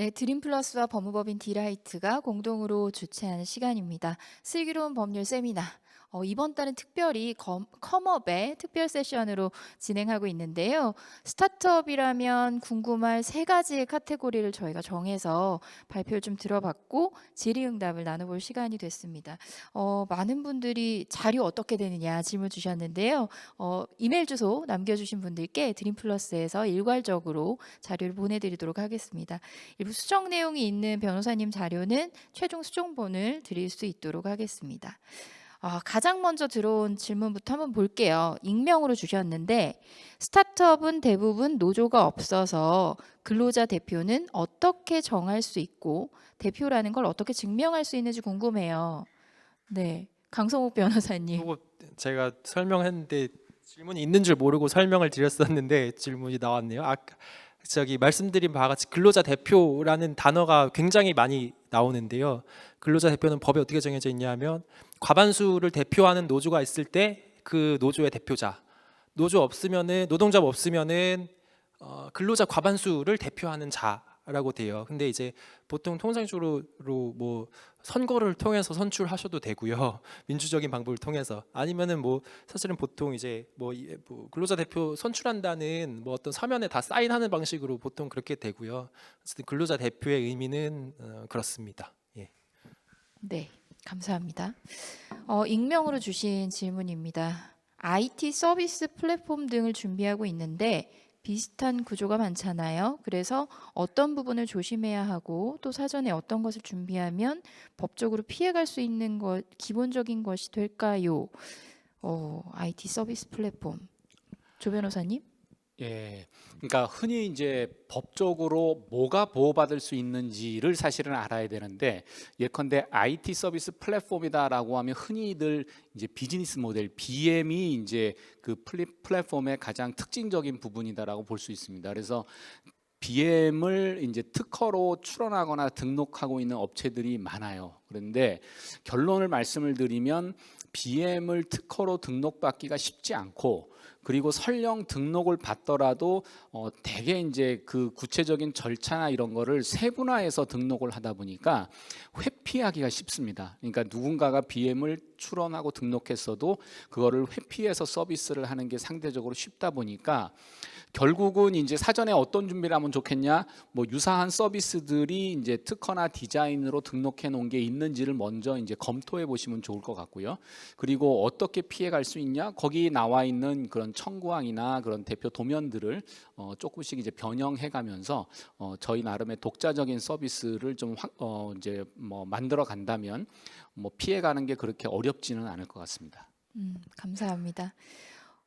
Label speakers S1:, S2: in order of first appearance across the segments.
S1: 네, 드림플러스와 법무법인 디라이트가 공동으로 주최하는 시간입니다. 슬기로운 법률 세미나. 어, 이번 달은 특별히 검, 컴업의 특별 세션으로 진행하고 있는데요. 스타트업이라면 궁금할 세 가지의 카테고리를 저희가 정해서 발표를 좀 들어봤고 질의응답을 나눠볼 시간이 됐습니다. 어, 많은 분들이 자료 어떻게 되느냐 질문 주셨는데요. 어, 이메일 주소 남겨주신 분들께 드림플러스에서 일괄적으로 자료를 보내드리도록 하겠습니다. 일부 수정 내용이 있는 변호사님 자료는 최종 수정본을 드릴 수 있도록 하겠습니다. 아, 가장 먼저 들어온 질문부터 한번 볼게요. 익명으로 주셨는데 스타트업은 대부분 노조가 없어서 근로자 대표는 어떻게 정할 수 있고 대표라는 걸 어떻게 증명할 수 있는지 궁금해요. 네, 강성욱 변호사님.
S2: 그거 제가 설명했는데 질문이 있는 줄 모르고 설명을 드렸었는데 질문이 나왔네요. 아까 저기 말씀드린 바와 같이 근로자 대표라는 단어가 굉장히 많이 나오는데요. 근로자 대표는 법에 어떻게 정해져 있냐면 과반수를 대표하는 노조가 있을 때 그 노조의 대표자. 노조 없으면은 노동자 없으면은 어, 근로자 과반수를 대표하는 자 라고 돼요. 근데 이제 보통 통상적으로 뭐 선거를 통해서 선출하셔도 되고요. 민주적인 방법을 통해서 아니면은 뭐 사실은 보통 이제 뭐, 이- 뭐 근로자 대표 선출한다는 뭐 어떤 서면에 다 사인하는 방식으로 보통 그렇게 되고요. 어쨌든 근로자 대표의 의미는 어, 그렇습니다. 예.
S1: 네, 감사합니다. 어, 익명으로 주신 질문입니다. IT 서비스 플랫폼 등을 준비하고 있는데 비슷한 구조가 많잖아요. 그래서 어떤 부분을 조심해야 하고 또 사전에 어떤 것을 준비하면 법적으로 피해갈 수 있는 것 기본적인 것이 될까요? 어, IT 서비스 플랫폼 조 변호사님?
S3: 예. 그러니까 흔히 이제 법적으로 뭐가 보호받을 수 있는지를 사실은 알아야 되는데 예컨대 IT 서비스 플랫폼이다라고 하면 흔히들 이제 비즈니스 모델 BM이 이제 그 플랫폼의 가장 특징적인 부분이다라고 볼 수 있습니다. 그래서 BM을 이제 특허로 출원하거나 등록하고 있는 업체들이 많아요. 그런데 결론을 말씀을 드리면 BM을 특허로 등록받기가 쉽지 않고 그리고 설령 등록을 받더라도 어, 대개 이제 그 구체적인 절차나 이런 거를 세분화해서 등록을 하다 보니까 회피하기가 쉽습니다. 그러니까 누군가가 BM을 출원하고 등록했어도 그거를 회피해서 서비스를 하는 게 상대적으로 쉽다 보니까 결국은 이제 사전에 어떤 준비를 하면 좋겠냐? 뭐 유사한 서비스들이 이제 특허나 디자인으로 등록해 놓은 게 있는지를 먼저 이제 검토해 보시면 좋을 것 같고요. 그리고 어떻게 피해 갈 수 있냐? 거기 나와 있는 그런 청구항이나 그런 대표 도면들을 어, 조금씩 이제 변형해 가면서 어, 저희 나름의 독자적인 서비스를 좀 확- 어, 이제 뭐 만들어 간다면 뭐 피해 가는 게 그렇게 어렵지는 않을 것 같습니다.
S1: 음, 감사합니다.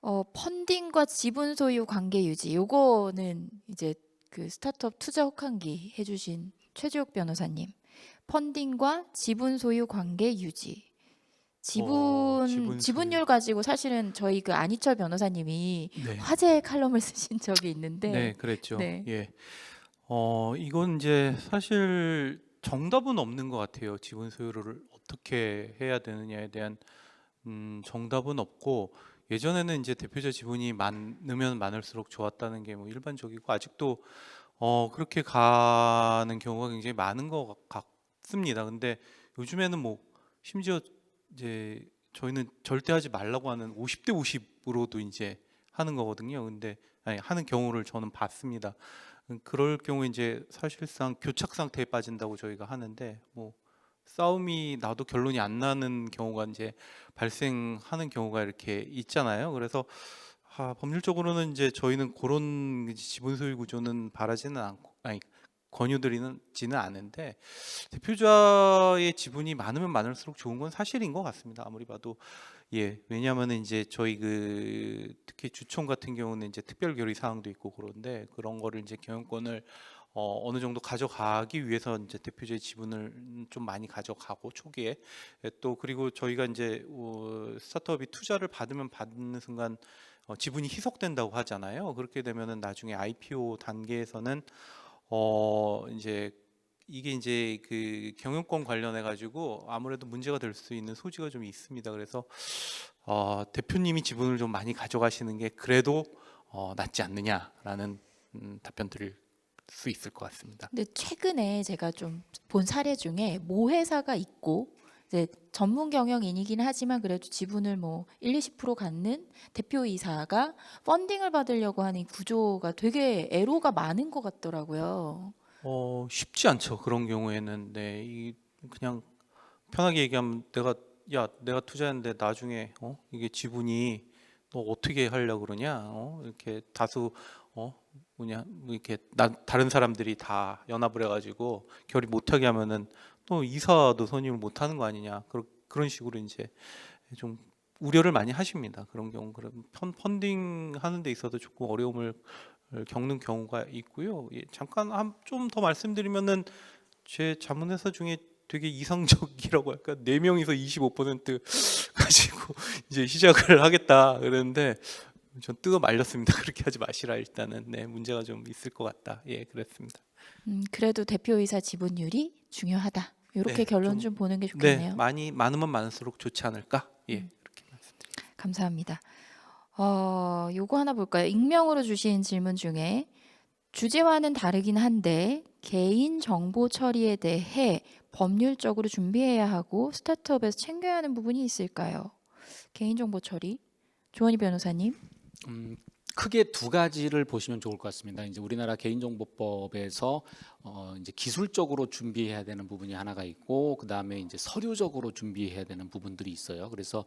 S1: 어, 펀딩과 지분 소유 관계 유지. 요거는 이제 그 스타트업 투자 혹한기 해주신 최주혁 변호사님. 펀딩과 지분 소유 관계 유지. 지분
S2: 어, 지분
S1: 지분율
S2: 소유.
S1: 가지고 사실은 저희 그 안희철 변호사님이
S2: 네.
S1: 화제 칼럼을 쓰신 적이 있는데
S2: 네, 그랬죠.
S1: 네.
S2: 예. 어, 이건 이제 사실 정답은 없는 것 같아요. 지분 소유를 어떻게 해야 되느냐에 대한 음, 정답은 없고 예전에는 이제 대표자 지분이 많으면 많을수록 좋았다는 게 뭐 일반적이고 아직도 어, 그렇게 가는 경우가 굉장히 많은 것 같습니다. 근데 요즘에는 뭐 심지어 이제 저희는 절대 하지 말라고 하는 50대 50으로도 이제 하는 거거든요. 근데 아니, 하는 경우를 저는 봤습니다. 음, 그럴 경우 이제 사실상 교착 상태에 빠진다고 저희가 하는데 뭐 싸움이 나도 결론이 안 나는 경우가 이제 발생하는 경우가 이렇게 있잖아요. 그래서 아, 법률적으로는 이제 저희는 그런 지분 소유 구조는 바라지는 않고 아니 권유드리지는 않은데 대표자의 지분이 많으면 많을수록 좋은 건 사실인 것 같습니다. 아무리 봐도 예 왜냐하면은 이제 저희 그 특히 주총 같은 경우는 이제 특별 결의 사항도 있고 그런데 그런 거를 이제 경영권을 어, 어느 정도 가져가기 위해서 이제 대표자의 지분을 좀 많이 가져가고 초기에 예, 또 그리고 저희가 이제 어, 스타트업이 투자를 받으면 받는 순간 어, 지분이 희석된다고 하잖아요. 그렇게 되면은 나중에 IPO 단계에서는 어 이제 이게 이제 그 경영권 관련해 가지고 아무래도 문제가 될 수 있는 소지가 좀 있습니다. 그래서 어 대표님이 지분을 좀 많이 가져가시는 게 그래도 어 낫지 않느냐라는 음, 답변 드릴 수 있을 것 같습니다.
S1: 근데 최근에 제가 좀 본 사례 중에 모 회사가 있고 이제 전문 경영인이긴 하지만 그래도 지분을 뭐 1, 20% 갖는 대표이사가 펀딩을 받으려고 하는 이 구조가 되게 애로가 많은 것 같더라고요.
S2: 어, 쉽지 않죠. 그런 경우에는 네, 이 그냥 편하게 얘기하면 내가 야, 내가 투자했는데 나중에 어? 이게 지분이 너 어떻게 하려고 그러냐? 어? 이렇게 다수 어? 뭐냐? 뭐 이렇게 나, 다른 사람들이 다 연합을 해 가지고 결의 못 하게 하면은 또 이사도 선임을 못 하는 거 아니냐? 그런 그런 식으로 이제 좀 우려를 많이 하십니다. 그런 경우 그런 펀, 펀딩 하는 데 있어서 조금 어려움을 겪는 경우가 있고요. 예, 잠깐 좀 더 말씀드리면은 제 자문회사 중에 되게 이상적이라고 할까 네 명이서 25% 가지고 이제 시작을 하겠다 그랬는데 전 뜨거 말렸습니다. 그렇게 하지 마시라 일단은 네 문제가 좀 있을 것 같다. 예 그랬습니다.
S1: 음, 그래도 대표이사 지분율이 중요하다. 이렇게
S2: 네,
S1: 결론
S2: 좀-
S1: 좀 보는
S2: 게네
S1: 좋겠네요.
S2: 많이 많으면 많을수록 좋지 않을까? 예
S1: 음.
S2: 그렇게 말씀드립니다.
S1: 감사합니다. 어, 요거 하나 볼까요? 익명으로 주신 질문 중에 주제와는 다르긴 한데 개인 정보 처리에 대해 법률적으로 준비해야 하고 스타트업에서 챙겨야 하는 부분이 있을까요? 개인 정보 처리. 조원희 변호사님.
S3: 음, 크게 두 가지를 보시면 좋을 것 같습니다. 이제 우리나라 개인정보법에서 어, 이제 기술적으로 준비해야 되는 부분이 하나가 있고 그 다음에 이제 서류적으로 준비해야 되는 부분들이 있어요. 그래서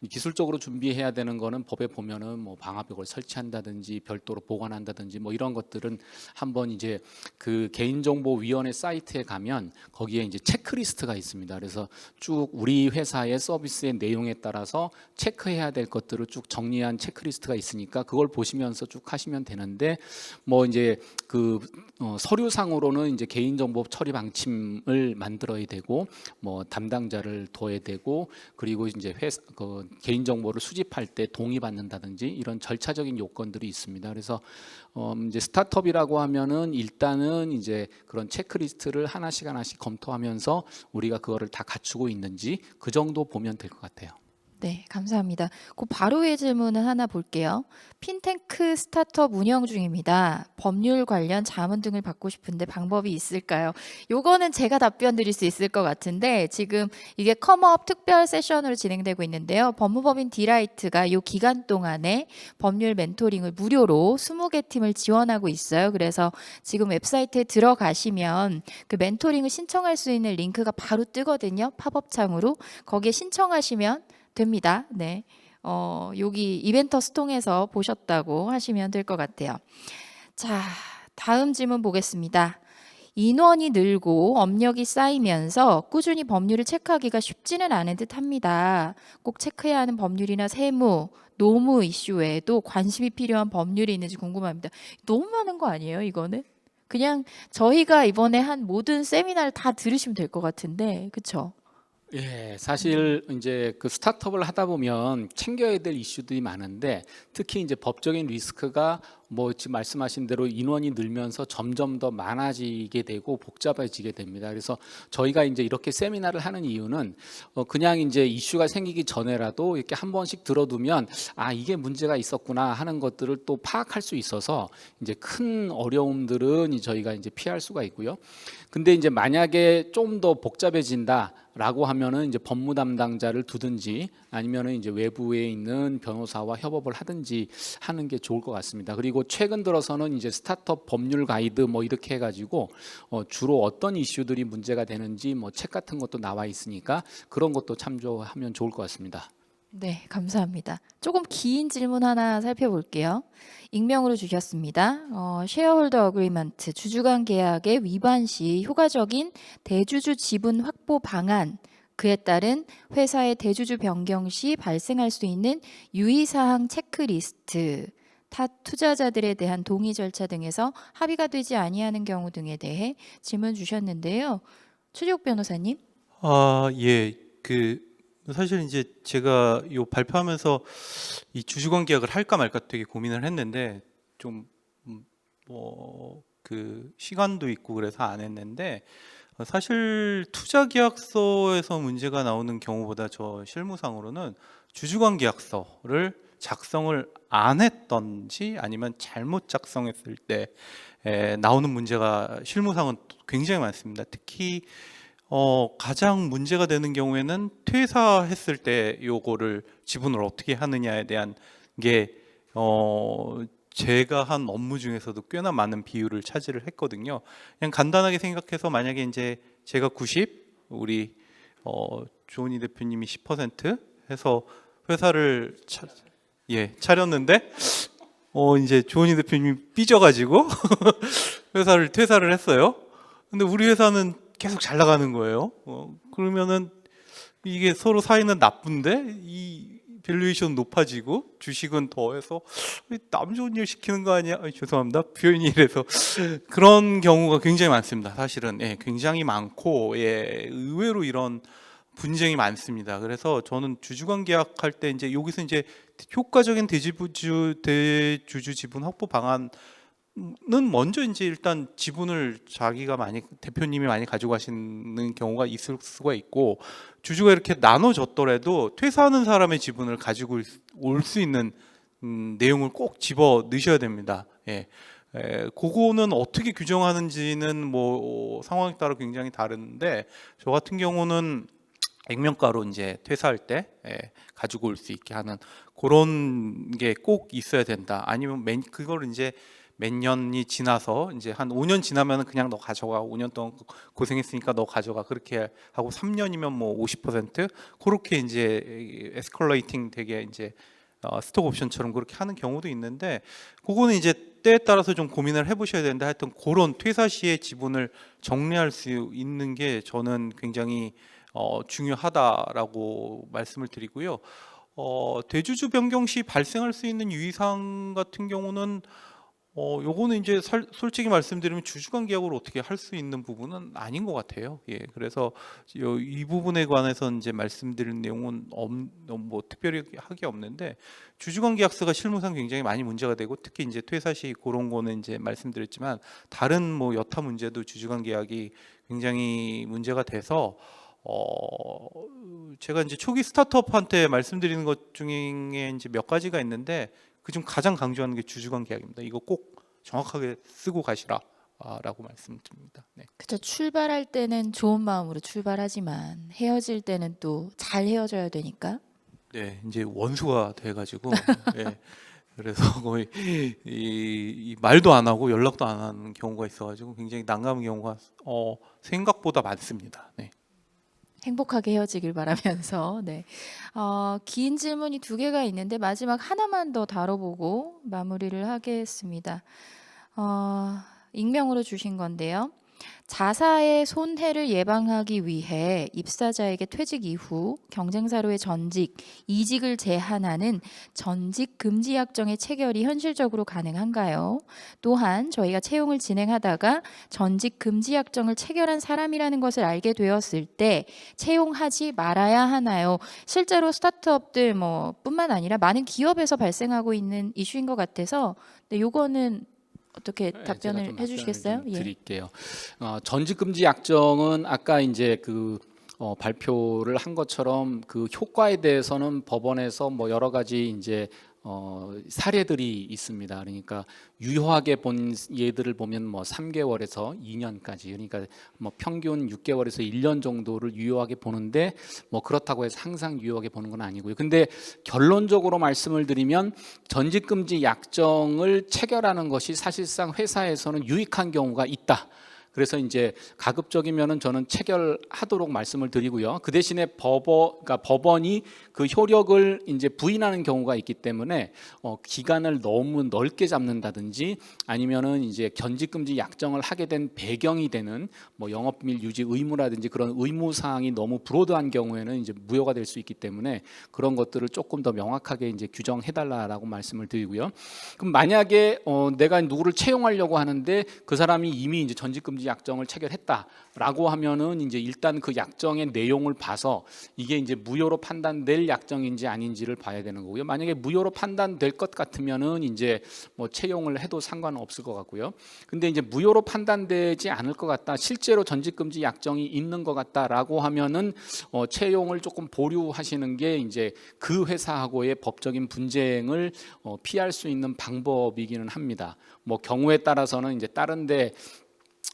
S3: 이 기술적으로 준비해야 되는 거는 법에 보면은 뭐 방화벽을 설치한다든지 별도로 보관한다든지 뭐 이런 것들은 한번 이제 그 개인정보위원회 사이트에 가면 거기에 이제 체크리스트가 있습니다. 그래서 쭉 우리 회사의 서비스의 내용에 따라서 체크해야 될 것들을 쭉 정리한 체크리스트가 있으니까 그걸 보시면서 쭉 하시면 되는데 뭐 이제 그 어, 서류상으로는 이제 개인정보 처리 방침을 만들어야 되고 뭐 담당자를 둬야 되고 그리고 이제 회사 그 개인정보를 수집할 때 동의받는다든지 이런 절차적인 요건들이 있습니다. 그래서 어, 이제 스타트업이라고 하면은 일단은 이제 그런 체크리스트를 하나씩 하나씩 검토하면서 우리가 그거를 다 갖추고 있는지 그 정도 보면 될 것 같아요.
S1: 네, 감사합니다. 그 바로의 질문을 하나 볼게요. 핀테크 스타트업 운영 중입니다. 법률 관련 자문 등을 받고 싶은데 방법이 있을까요? 요거는 제가 답변 드릴 수 있을 것 같은데 지금 이게 컴업 특별 세션으로 진행되고 있는데요. 법무법인 디라이트가 요 기간 동안에 법률 멘토링을 무료로 20개 팀을 지원하고 있어요. 그래서 지금 웹사이트에 들어가시면 그 멘토링을 신청할 수 있는 링크가 바로 뜨거든요. 팝업 창으로. 거기에 신청하시면 됩니다. 네. 어, 여기 이벤터스 통해서 보셨다고 하시면 될 것 같아요. 자, 다음 질문 보겠습니다. 인원이 늘고 업력이 쌓이면서 꾸준히 법률을 체크하기가 쉽지는 않은 듯 합니다. 꼭 체크해야 하는 법률이나 세무, 노무 이슈 외에도 관심이 필요한 법률이 있는지 궁금합니다. 너무 많은 거 아니에요, 이거는? 그냥 저희가 이번에 한 모든 세미나를 다 들으시면 될 것 같은데, 그쵸?
S3: 예, 사실 이제 그 스타트업을 하다 보면 챙겨야 될 이슈들이 많은데 특히 이제 법적인 리스크가 뭐 지금 말씀하신 대로 인원이 늘면서 점점 더 많아지게 되고 복잡해지게 됩니다. 그래서 저희가 이제 이렇게 세미나를 하는 이유는 어 그냥 이제 이슈가 생기기 전에라도 이렇게 한 번씩 들어두면 아 이게 문제가 있었구나 하는 것들을 또 파악할 수 있어서 이제 큰 어려움들은 이 저희가 이제 피할 수가 있고요. 근데 이제 만약에 좀 더 복잡해진다 라고 하면은 이제 법무 담당자를 두든지 아니면은 이제 외부에 있는 변호사와 협업을 하든지 하는 게 좋을 것 같습니다. 그리고 최근 들어서는 이제 스타트업 법률 가이드 뭐 이렇게 해가지고 어 주로 어떤 이슈들이 문제가 되는지 뭐 책 같은 것도 나와 있으니까 그런 것도 참조하면 좋을 것 같습니다.
S1: 네, 감사합니다. 조금 긴 질문 하나 살펴볼게요. 익명으로 주셨습니다. 어, 쉐어홀더 어그리먼트 주주간 계약의 위반 시 효과적인 대주주 지분 확보 방안 그에 따른 회사의 대주주 변경 시 발생할 수 있는 유의사항 체크리스트 타 투자자들에 대한 동의 절차 등에서 합의가 되지 아니하는 경우 등에 대해 질문 주셨는데요. 최재욱 변호사님.
S2: 아, 예. 그 사실 이제 제가 요 발표하면서 이 주주관 계약을 할까 말까 되게 고민을 했는데 좀뭐그 시간도 있고 그래서 안 했는데 어, 사실 투자 계약서에서 문제가 나오는 경우보다 저 실무상으로는 주주관 계약서를 작성을 안 했던지 아니면 잘못 작성했을 때 에, 나오는 문제가 실무상은 굉장히 많습니다. 특히 어, 가장 문제가 되는 경우에는 퇴사했을 때 요거를 지분을 어떻게 하느냐에 대한 게 어, 제가 한 업무 중에서도 꽤나 많은 비율을 차지를 했거든요. 그냥 간단하게 생각해서 만약에 이제 제가 90, 우리 어, 조은희 대표님이 10% 해서 회사를 차, 예, 차렸는데 어 이제 조은희 대표님이 삐져가지고 회사를 퇴사를 했어요. 근데 우리 회사는 계속 잘 나가는 거예요. 어, 그러면은 이게 서로 사이는 나쁜데 이 밸류에이션 높아지고 주식은 더해서 남 좋은 일 시키는 거 아니야? 아이, 죄송합니다. 표현이 이래서 그런 경우가 굉장히 많습니다. 사실은 예, 굉장히 많고 예, 의외로 이런 분쟁이 많습니다. 그래서 저는 주주관 계약할 때 이제 여기서 이제 효과적인 대지부주 대주주 지분 확보 방안은 먼저 이제 일단 지분을 자기가 많이 대표님이 많이 가지고 가시는 경우가 있을 수가 있고 주주가 이렇게 나눠졌더라도 퇴사하는 사람의 지분을 가지고 올 수 있는 음, 내용을 꼭 집어 넣으셔야 됩니다. 예. 에, 그거는 어떻게 규정하는지는 뭐 상황에 따라 굉장히 다른데 저 같은 경우는 액면가로 이제 퇴사할 때 예, 가지고 올 수 있게 하는 그런 게 꼭 있어야 된다. 아니면 맨 그걸 이제 몇 년이 지나서 이제 한 5년 지나면은 그냥 너 가져가. 5년 동안 고생했으니까 너 가져가. 그렇게 하고 3년이면 뭐 50% 그렇게 이제 에스컬레이팅 되게 이제 어, 스톡 옵션처럼 그렇게 하는 경우도 있는데 그거는 이제 때에 따라서 좀 고민을 해보셔야 되는데 하여튼 그런 퇴사 시의 지분을 정리할 수 있는 게 저는 굉장히 어, 중요하다라고 말씀을 드리고요. 어, 대주주 변경 시 발생할 수 있는 유의사항 같은 경우는 어, 요거는 이제 살- 솔직히 말씀드리면 주주관 계약으로 어떻게 할 수 있는 부분은 아닌 것 같아요. 예, 그래서 요, 이 부분에 관해서 이제 말씀드린 내용은 없, 뭐 특별히 하기 없는데 주주관 계약서가 실무상 굉장히 많이 문제가 되고 특히 이제 퇴사 시 그런 거는 이제 말씀드렸지만 다른 뭐 여타 문제도 주주관 계약이 굉장히 문제가 돼서 어 제가 이제 초기 스타트업한테 말씀드리는 것 중에 이제 몇 가지가 있는데 그중 가장 강조하는 게 주주관 계약입니다. 이거 꼭 정확하게 쓰고 가시라라고 말씀드립니다. 네.
S1: 그쵸 출발할 때는 좋은 마음으로 출발하지만 헤어질 때는 또 잘 헤어져야 되니까
S2: 네, 이제 원수가 돼가지고 예, 그래서 거의 이, 이 말도 안 하고 연락도 안 하는 경우가 있어가지고 굉장히 난감한 경우가 어, 생각보다 많습니다. 네.
S1: 행복하게 헤어지길 바라면서 네. 어, 긴 질문이 두 개가 있는데 마지막 하나만 더 다뤄보고 마무리를 하겠습니다. 어, 익명으로 주신 건데요. 자사의 손해를 예방하기 위해 입사자에게 퇴직 이후 경쟁사로의 전직, 이직을 제한하는 전직 금지 약정의 체결이 현실적으로 가능한가요? 또한 저희가 채용을 진행하다가 전직 금지 약정을 체결한 사람이라는 것을 알게 되었을 때 채용하지 말아야 하나요? 실제로 스타트업들 뭐 뿐만 아니라 많은 기업에서 발생하고 있는 이슈인 것 같아서 네, 요거는 어떻게
S3: 네,
S1: 답변을
S3: 좀
S1: 해주시겠어요? 예.
S3: 드릴게요. 어, 전직 금지 약정은 아까 이제 그 어, 발표를 한 것처럼 그 효과에 대해서는 법원에서 뭐 여러 가지 이제 어, 사례들이 있습니다. 그러니까 유효하게 본 예들을 보면 뭐 3개월에서 2년까지 그러니까 뭐 평균 6개월에서 1년 정도를 유효하게 보는데 뭐 그렇다고 해서 항상 유효하게 보는 건 아니고요. 근데 결론적으로 말씀을 드리면 전직 금지 약정을 체결하는 것이 사실상 회사에서는 유익한 경우가 있다. 그래서 이제 가급적이면은 저는 체결하도록 말씀을 드리고요. 그 대신에 법원, 그러니까 법원이 그 효력을 이제 부인하는 경우가 있기 때문에 어, 기간을 너무 넓게 잡는다든지 아니면은 이제 견직금지 약정을 하게 된 배경이 되는 뭐 영업비밀 유지 의무라든지 그런 의무 사항이 너무 브로드한 경우에는 이제 무효가 될 수 있기 때문에 그런 것들을 조금 더 명확하게 이제 규정해 달라라고 말씀을 드리고요. 그럼 만약에 어, 내가 누구를 채용하려고 하는데 그 사람이 이미 이제 전직금지 전지금지 약정을 체결했다라고 하면은 이제 일단 그 약정의 내용을 봐서 이게 이제 무효로 판단될 약정인지 아닌지를 봐야 되는 거고요. 만약에 무효로 판단될 것 같으면은 이제 뭐 채용을 해도 상관은 없을 것 같고요. 근데 이제 무효로 판단되지 않을 것 같다. 실제로 전지금지 약정이 있는 것 같다라고 하면은 어, 채용을 조금 보류하시는 게 이제 그 회사하고의 법적인 분쟁을 어, 피할 수 있는 방법이기는 합니다. 뭐 경우에 따라서는 이제 다른데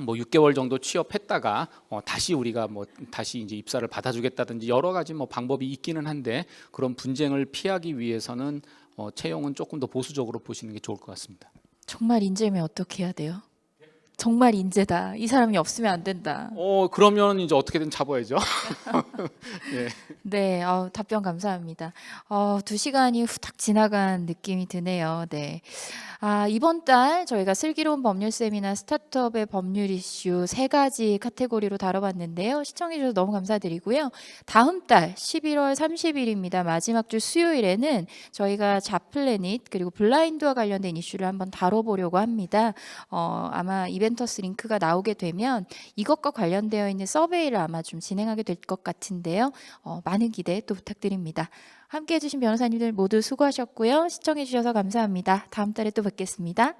S3: 뭐 6개월 정도 취업했다가 어, 다시 우리가 뭐 다시 이제 입사를 받아주겠다든지 여러 가지 뭐 방법이 있기는 한데 그런 분쟁을 피하기 위해서는 어, 채용은 조금 더 보수적으로 보시는 게 좋을 것 같습니다.
S1: 정말 인재면 어떻게 해야 돼요? 정말 인재다. 이 사람이 없으면 안 된다.
S3: 어 그러면 이제 어떻게든 잡아야죠.
S1: 네, 어, 답변 감사합니다. 어, 두 시간이 후딱 지나간 느낌이 드네요. 네. 아, 이번 달 저희가 슬기로운 법률 세미나 스타트업의 법률 이슈 세 가지 카테고리로 다뤄봤는데요. 시청해주셔서 너무 감사드리고요. 다음 달 11월 30일입니다. 마지막 주 수요일에는 저희가 자플래닛 그리고 블라인드와 관련된 이슈를 한번 다뤄보려고 합니다. 어, 아마 이벤터스 링크가 나오게 되면 이것과 관련되어 있는 서베이를 아마 좀 진행하게 될 것 같은데요. 어, 많은 기대 또 부탁드립니다. 함께 해주신 변호사님들 모두 수고하셨고요. 시청해주셔서 감사합니다. 다음 달에 또 뵙겠습니다.